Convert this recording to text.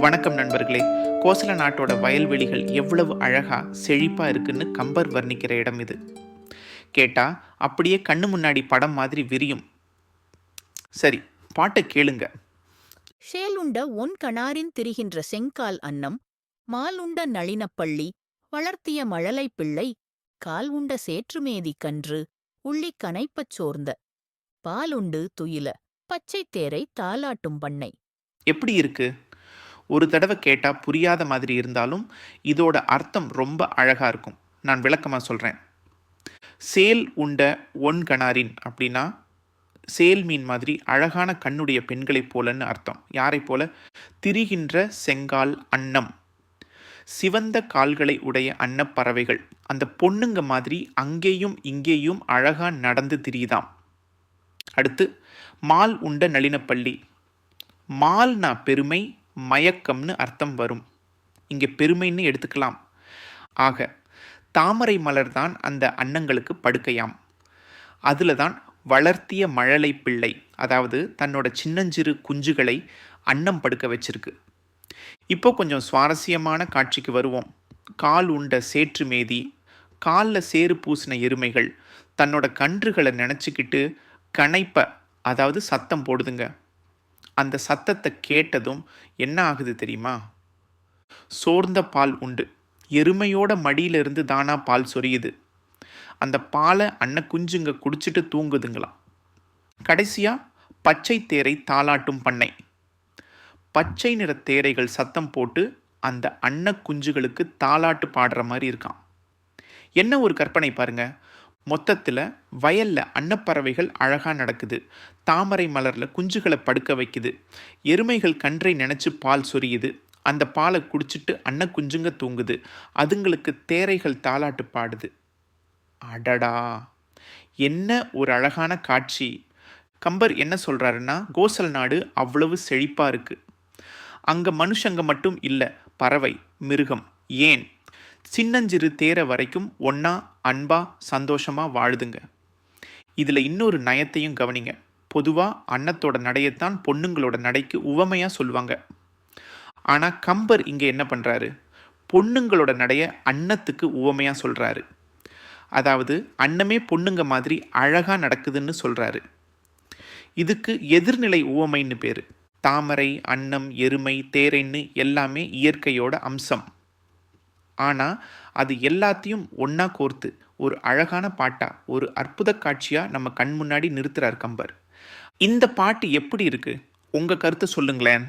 வணக்கம் நண்பர்களே. கோசல நாட்டோட வயல்வெளிகள் எவ்வளவு அழகா செழிப்பா இருக்குன்னு கம்பர் வர்ணிக்கிற இடம் இது. கேட்டா அப்படியே கண்ணு முன்னாடி படம் மாதிரி விரியும். சரி பாட்டை கேளுங்க. ஷேலுண்ட ஒன் கணாரின் திரிகின்ற செங்கால் அன்னம் மாலுண்ட நளினப்பள்ளி வளர்த்திய மழலைப் பிள்ளை கால் உண்ட சேற்றுமேதி கன்று உள்ளிக் கனைப்பச் சோர்ந்த பாலுண்டு துயில பச்சைத் தேரை தாலாட்டும் பண்ணை. எப்படி இருக்கு? ஒரு தடவை கேட்டால் புரியாத மாதிரி இருந்தாலும் இதோட அர்த்தம் ரொம்ப அழகாக இருக்கும். நான் விளக்கமாக சொல்கிறேன் சேல் உண்ட ஒன் கணாரின் அப்படின்னா சேல் மீன் மாதிரி அழகான கண்ணுடைய பெண்களைப் போலன்னு அர்த்தம். யாரைப் போல? திரிகின்ற செங்கால் அன்னம். சிவந்த கால்களை உடைய அன்னப்பறவைகள். அந்த பொண்ணுங்க மாதிரி அங்கேயும் இங்கேயும் அழகாக நடந்து திரியுதாம். அடுத்து மால் உண்ட நளினப்பள்ளி. மால்னா பெருமை மயக்கம்னு அர்த்தம் வரும். இங்கே பெருமைன்னு எடுத்துக்கலாம். ஆக தாமரை மலர் தான் அந்த அன்னங்களுக்கு படுக்கையாம். அதில் தான் வளர்த்திய மழலை பிள்ளை அதாவது தன்னோட சின்னஞ்சிறு குஞ்சுகளை அன்னம் படுக்க வச்சிருக்கு. இப்போ கொஞ்சம் சுவாரஸ்யமான காட்சிக்கு வருவோம். கால் உண்ட சேற்று மேதி காலில் சேறு பூசின எருமைகள் தன்னோட கன்றுகளை நினச்சிக்கிட்டு கனைப்ப அதாவது சத்தம் போடுதுங்க. அந்த சத்தத்தை கேட்டதும் என்ன ஆகுது தெரியுமா? சோர்ந்த பால் உண்டு. எருமையோட மடியிலிருந்து தானா பால் சொரியுது. அந்த பாலை அன்ன குஞ்சுங்க குடிச்சிட்டு தூங்குதுங்களாம். கடைசியா பச்சை தேரை தாலாட்டும் பண்ணை. பச்சை நிற தேரைகள் சத்தம் போட்டு அந்த அன்ன குஞ்சுகளுக்கு தாலாட்டு பாடுற மாதிரி இருக்கான் என்ன ஒரு கற்பனை பாருங்க. மொத்தத்தில் வயல்ல அன்னப்பறவைகள் அழகாக நடக்குது. தாமரை மலரில் குஞ்சுகளை படுக்க வைக்குது. எருமைகள் கன்றை நினச்சி பால் சொரியுது. அந்த பாலை குடிச்சிட்டு அன்ன குஞ்சுங்க தூங்குது. அதுங்களுக்கு தேரைகள் தாளாட்டு பாடுது. அடடா! என்ன ஒரு அழகான காட்சி. கம்பர் என்ன சொல்கிறாருன்னா கோசல் நாடு அவ்வளவு செழிப்பாக இருக்குது அங்கே மனுஷங்க மட்டும் இல்லை பறவை மிருகம் ஏன்? சின்னஞ்சிறு தேர வரைக்கும் ஒன்றா அன்பாக சந்தோஷமாக வாழுதுங்க. இதில் இன்னொரு நயத்தையும் கவனிங்க. பொதுவாக அன்னத்தோட நடையைத்தான் பொண்ணுங்களோட நடைக்கு உவமையாக சொல்லுவாங்க ஆனால் கம்பர் இங்கே என்ன பண்ணுறாரு பொண்ணுங்களோட நடைய அன்னத்துக்கு உவமையாக சொல்கிறாரு அதாவது அன்னமே பொண்ணுங்க மாதிரி அழகாக நடக்குதுன்னு சொல்கிறாரு இதுக்கு எதிர்நிலை உவமைன்னு பேர். தாமரை அன்னம் எருமை தேரைன்னு எல்லாமே இயற்கையோட அம்சம். ஆனால் அது எல்லாத்தையும் ஒன்றா கோர்த்து ஒரு அழகான பாட்டாக ஒரு அற்புத காட்சியாக நம்ம கண் முன்னாடி நிறுத்துகிறார் கம்பர். இந்த பாட்டு எப்படி இருக்குது உங்கள் கருத்து சொல்லுங்களேன்.